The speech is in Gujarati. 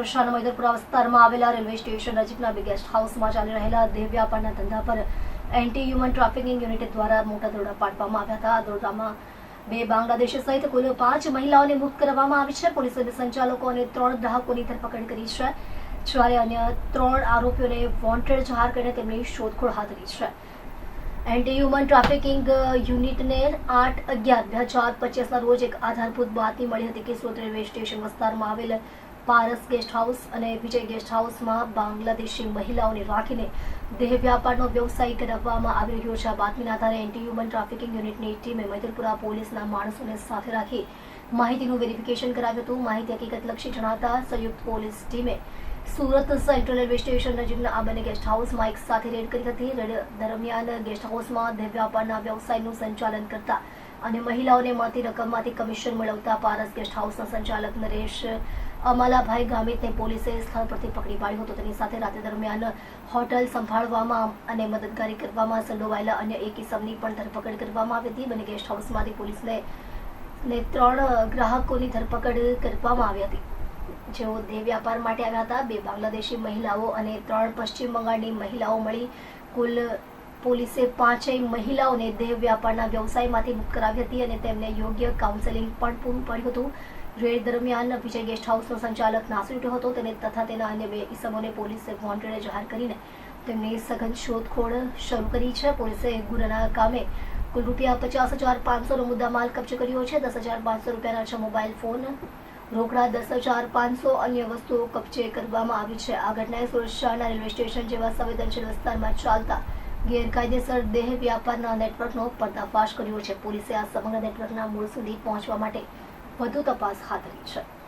સુરક્ષાના મૈદરપુરા વિસ્તારમાં આવેલા રેલવે સ્ટેશન નજીકના બે ગેસ્ટ હાઉસમાં ચાલી રહેલા દેહ ધંધા પર એન્ટી હ્યુમન ટ્રાફિકિંગ યુનિટ દ્વારા મોટા દોરડા પાડવામાં આવ્યા હતા. આ દોરડામાં બે બાંગ્લાદેશી સહિત કુલ પાંચ મહિલાઓને મુક્ત કરવામાં આવી છે. પોલીસે સંચાલકો અને ત્રણ ગ્રાહકોની ધરપકડ કરી છે. જ્યારે અન્ય ત્રણ આરોપીઓને વોન્ટેડ જાહેર કરીને તેમની શોધખોળ હાથ ધરી છે. એન્ટી હ્યુમન ટ્રાફિકિંગ યુનિટને આઠ અગિયાર, બે હજાર પચીસના રોજ એક આધારભૂત બાતમી મળી હતી કે સુરત રેલવે સ્ટેશન વિસ્તારમાં આવેલ પારસ ગેસ્ટ હાઉસ અને વિજય ગેસ્ટ હાઉસમાં બાંગ્લાદેશી મહિલાઓને રાખીને દેહ વ્યાપારનો વ્યવસાય કરાવવામાં આવી રહ્યો છે. આ બાતમીના આધારે એન્ટી હ્યુમન ટ્રાફિકિંગ યુનિટની ટીમે મૈદલપુરા પોલીસના માણસોને સાથે રાખી માહિતીનું વેરિફિકેશન કરાવ્યું હતું. માહિતી હકીકતલક્ષી જણાવતા સંયુક્ત પોલીસ ટીમે સુરત સેન્ટ્રલ રેલવે સ્ટેશન નજીકના આ બંને ગેસ્ટ હાઉસમાં એક સાથે રેડ કરી હતી. રેડ દરમિયાન ગેસ્ટ હાઉસમાં દેહ વ્યાપારના વ્યવસાયનું સંચાલન કરતા અને મહિલાઓને મળતી રકમમાંથી કમિશન મેળવતા પારસ ગેસ્ટ હાઉસના સંચાલક નરેશ અમાલાભાઈ ગામિતને પોલીસે સ્થળ પરથી પકડી પાડ્યો હતો. તેની સાથે રાત્રિ દરમિયાન હોટલ સંભાળવામાં અને મદદગારી કરવામાં સંડોવાયેલા અન્ય એક ઇસમની પણ ધરપકડ કરવામાં આવી હતી. બંને ગેસ્ટ હાઉસમાંથી પોલીસને ને ત્રણ ગ્રાહકોની ધરપકડ કરવામાં આવી હતી. જેઓ દેહ વ્યાપાર માટે આવ્યા હતા. બે બાંગ્લાદેશી મહિલાઓ અને ત્રણ પશ્ચિમ બંગાળની મહિલાઓ મળી કુલ પોલીસે પાંચેય મહિલાઓને દેહ વ્યાપારના વ્યવસાયમાંથી મુક્ત કરાવી હતી અને તેમને યોગ્ય કાઉન્સેલિંગ પણ પૂરું પડ્યું હતું. રેડ દરમિયાન વિજય ગેસ્ટ હાઉસનો સંચાલક નાસી હતો. તેને તથા તેના અન્ય બે ઇસમોને પોલીસે વોન્ટેડ જાહેર કરીને તેમની સઘન શોધખોળ શરૂ કરી છે. પોલીસે ગુનાના કામે કુલ રૂપિયા પચાસ હજાર પાંચસોનો મુદ્દામાલ કબજે કર્યો છે. દસ હજાર પાંચસો રૂપિયાના છ મોબાઈલ ફોન, રોકડા દસ હજાર પાંચસો અન્ય વસ્તુઓ કબજે કરવામાં આવી છે. આ ઘટનાએ સુરક્ષાના રેલવે સ્ટેશન જેવા સંવેદનશીલ વિસ્તારમાં ચાલતા ગેરકાયદેસર દેહ વ્યાપારના નેટવર્કનો પર્દાફાશ કર્યો છે. પોલીસે આ સમગ્ર નેટવર્કના મૂળ સુધી પહોંચવા માટે વધુ તપાસ હાથ ધરી છે.